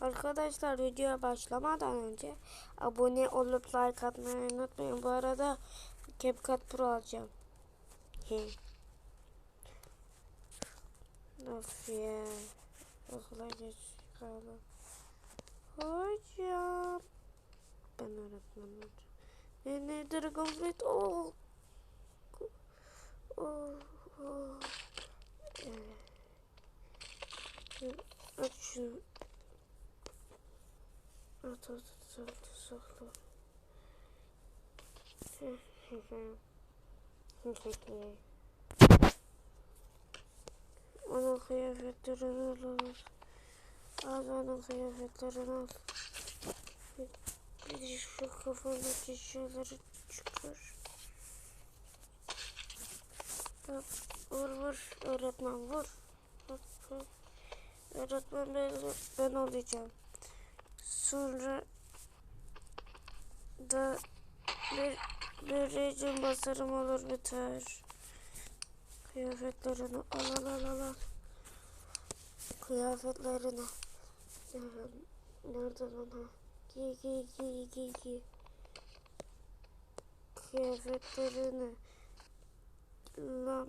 Arkadaşlar videoya başlamadan önce abone olup like atmayı unutmayın. Bu arada CapCut Pro alacağım. Of ya. Okula geç kaldım. Hocam. Ben öğretmenim. Ne ne Dragon Flight? Oh. Oh. oh. Evet. Aç şunu. At at at at sakla. Onun kıyafetlerini alalım. Al onun kıyafetlerini al. Bir, de şu kafandaki şeyleri çıkar. Vur vur öğretmen vur. Vur, vur. Öğretmen ben, ben olacağım. Sonra da bir, bir rejim basarım olur biter. Kıyafetlerini al al al al. al. Kıyafetlerini. Evet, Nerede lan ha? Giy giy giy giy giy. Kıyafetlerini. Lan.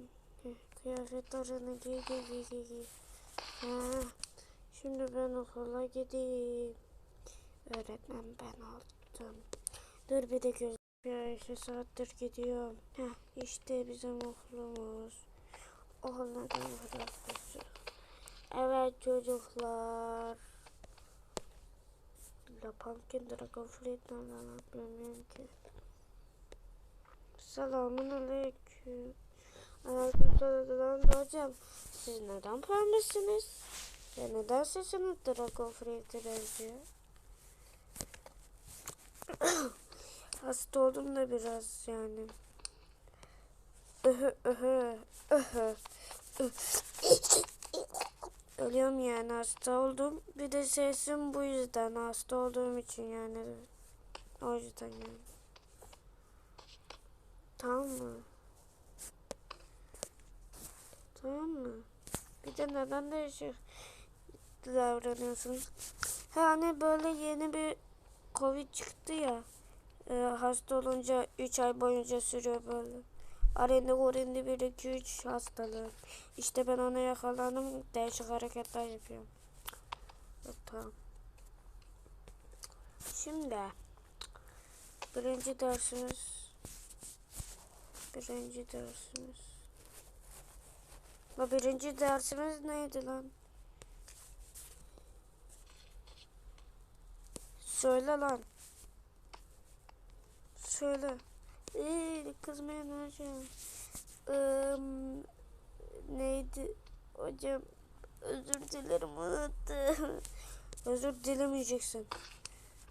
Kıyafetlerini giy giy giy giy. Ha. Şimdi ben okula gideyim. Öğretmen ben oldum. Dur bir de göz. Ya iki saattir gidiyorum. Heh, işte bizim okulumuz. Okulun burası. Evet çocuklar. La Pumpkin Dragon Fleet nereden bilmiyorum ki. Selamun aleyküm. Aleykümselam hocam. Siz neden pembesiniz? Ya neden sesiniz Dragon Fleet'e benziyor? Hasta oldum da biraz yani. Öhö öhö öhö. Ölüyorum yani hasta oldum. Bir de sesim bu yüzden hasta olduğum için yani. O yüzden yani. Tamam mı? Tamam mı? Bir de neden değişik davranıyorsunuz? Hani böyle yeni bir Covid çıktı ya. E, hasta olunca 3 ay boyunca sürüyor böyle. Arende orende 1 2 3 hastalığı. İşte ben ona yakalandım. Değişik hareketler yapıyorum. Yok, tamam. Şimdi birinci dersimiz birinci dersimiz La birinci dersimiz neydi lan? Söyle lan. Söyle. Ee, kızmaya hocam. Ee, neydi? Hocam özür dilerim unuttum. özür dilemeyeceksin.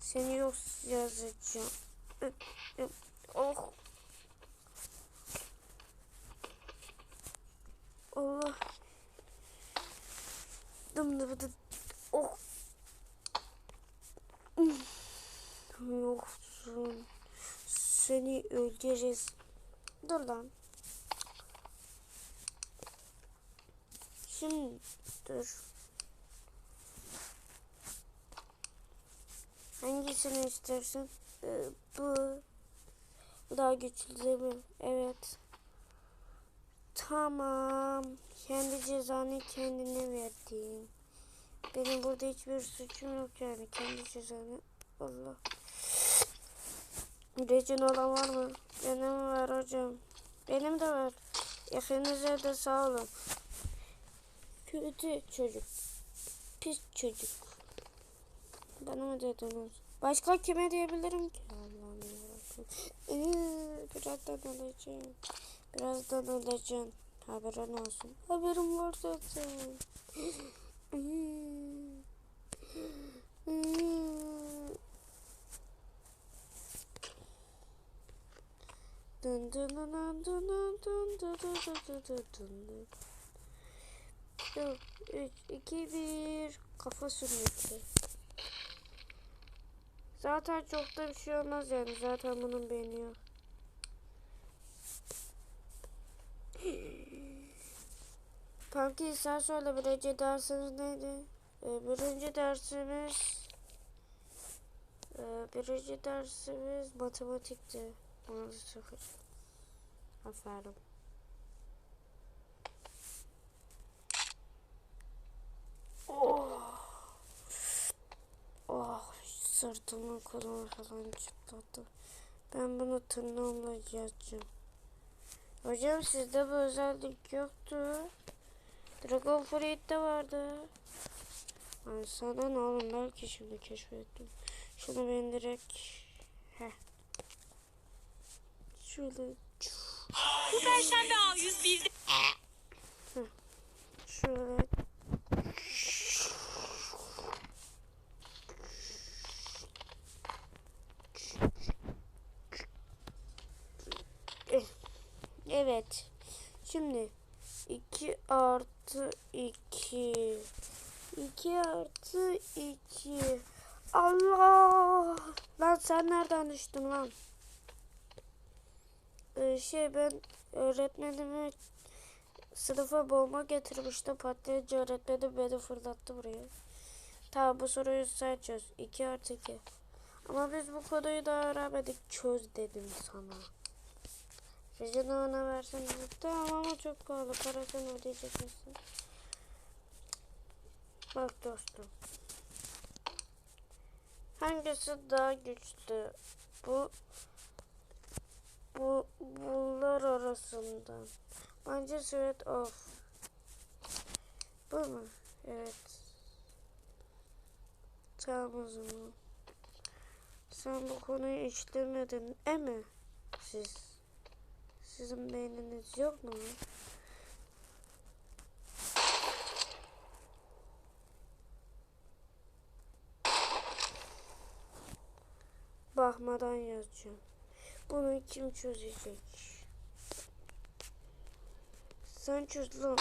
Seni yok yazacağım. Oh. Allah. Dım dım dım. Oh. Yoksun. Seni öldüreceğiz. Dur lan. Şimdi dur. Hangisini istersin? Ee, bu. Daha güçlü değil mi? Evet. Tamam. Kendi cezanı kendine verdin. Benim burada hiçbir suçum yok yani. Kendi cezanı. Allah. Recin olan var mı? Benim var hocam. Benim de var. Yakınıza da sağ olun. Kötü çocuk. Pis çocuk. Bana mı dediniz? Başka kime diyebilirim ki? Allah'ım yarabbim. Birazdan öleceğim. Birazdan öleceğim. Haberin olsun. Haberim var zaten. Dun dun dun dun dun dun dun dun dun dun dun dun dun. Yok, 3, 2, 1. Kafa sürmekte. Zaten çok da bir şey olmaz yani. Zaten bunun beyni yok. Kanki sen söyle birinci dersiniz neydi? Ee, birinci dersimiz e, birinci dersimiz matematikti. Maalesef. Aferin. Oh. Oh, sırtımın kolumu falan çıtladı. Ben bunu tırnağımla yazacağım. Hocam sizde bu özellik yoktu. Dragon Fruit'te vardı. Sana ne oğlum belki şimdi keşfettim. Şunu ben direkt... Heh. Şöyle... Bu perşembe A101'de Şöyle... Evet. Şimdi 2 artı 2 2 artı 2 Allah! Lan sen nereden düştün lan? Ee, şey ben öğretmenime sınıfa bomba getirmişti. Patlayınca öğretmenim beni fırlattı buraya. Tamam bu soruyu sen çöz. 2 artı 2. Ama biz bu konuyu daha öğrenmedik. Çöz dedim sana. Recep ona dedi. Tamam ama çok pahalı. Parasını ödeyecek misin? Bak dostum. Hangisi daha güçlü? Bu bu bunlar arasından. Bence Sweat Off. Bu mu? Evet. Tamam o zaman. Sen bu konuyu işlemedin, e mi? Siz. Sizin beyniniz yok mu? Bakmadan yazacağım. Bunu kim çözecek? Sen çöz lan.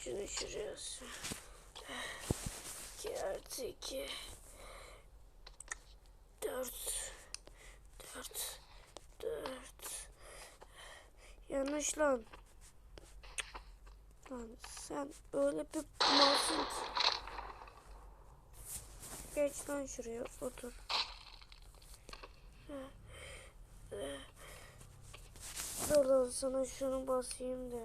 Şunu şuraya sür. 2 artı 2 4 4 4 Yanlış lan. Lan sen öyle bir malsın ki. Geç lan şuraya otur. Dur lan sana şunu basayım da.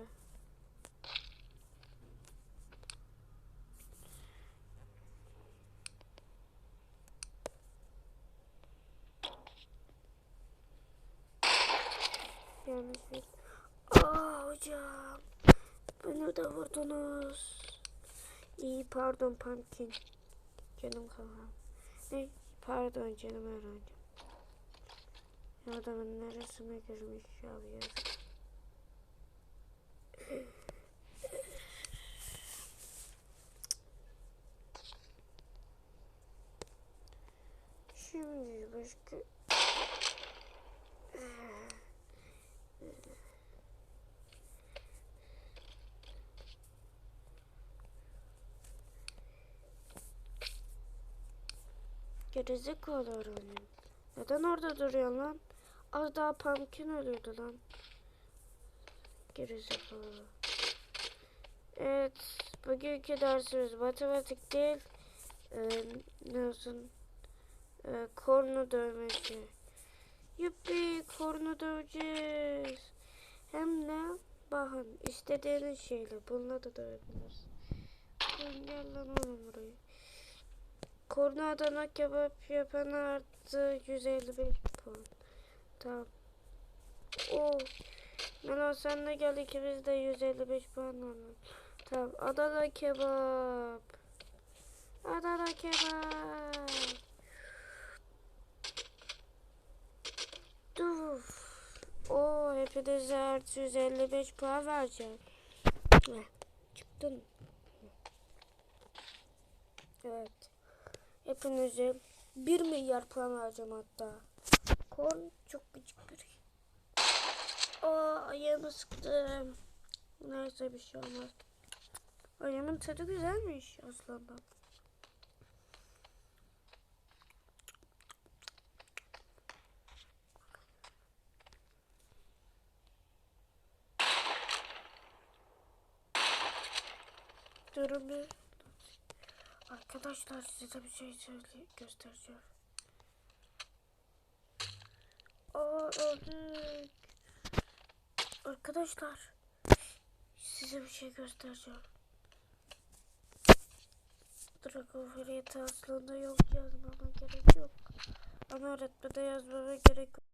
Yanlış bir... Aa hocam. Beni de vurdunuz. İyi pardon pumpkin. Canım kafam. Ne? Pardon canım öğrencim. Adamın neresine girmiş ya. Şimdi başka... Gerizekalı öğrenim. Neden orada duruyorsun lan? Az daha pumpkin ölüyordu lan. Gerizekalı. Evet. Bugünkü dersimiz matematik değil. Ee, ne olsun? Ee, kornu dövmesi. Yuppi kornu döveceğiz. Hem ne? Bakın istediğiniz şeyle. Bununla da dövebiliriz. Gel lan oğlum buraya. Korna Adana kebap yapan artı 155 puan. Tamam. Oo. Melo sen de gel ikimiz de 155 puan alalım. Tamam. Adana kebap. Adana kebap. Dur. Oo hepinize artı 155 puan vereceğim. Çıktın. Evet. Hepinize 1 milyar puan vereceğim hatta. Korn çok küçük bir. Şey. Aa ayağımı sıktım. Neyse bir şey olmaz. Ayağımın tadı güzelmiş aslında. Durum bir. Arkadaşlar size bir şey göstereceğim. Aa öldük. Arkadaşlar size bir şey göstereceğim. Dragon Fairy aslında yok yazmama gerek yok. Ama öğretmene yazmama gerek yok.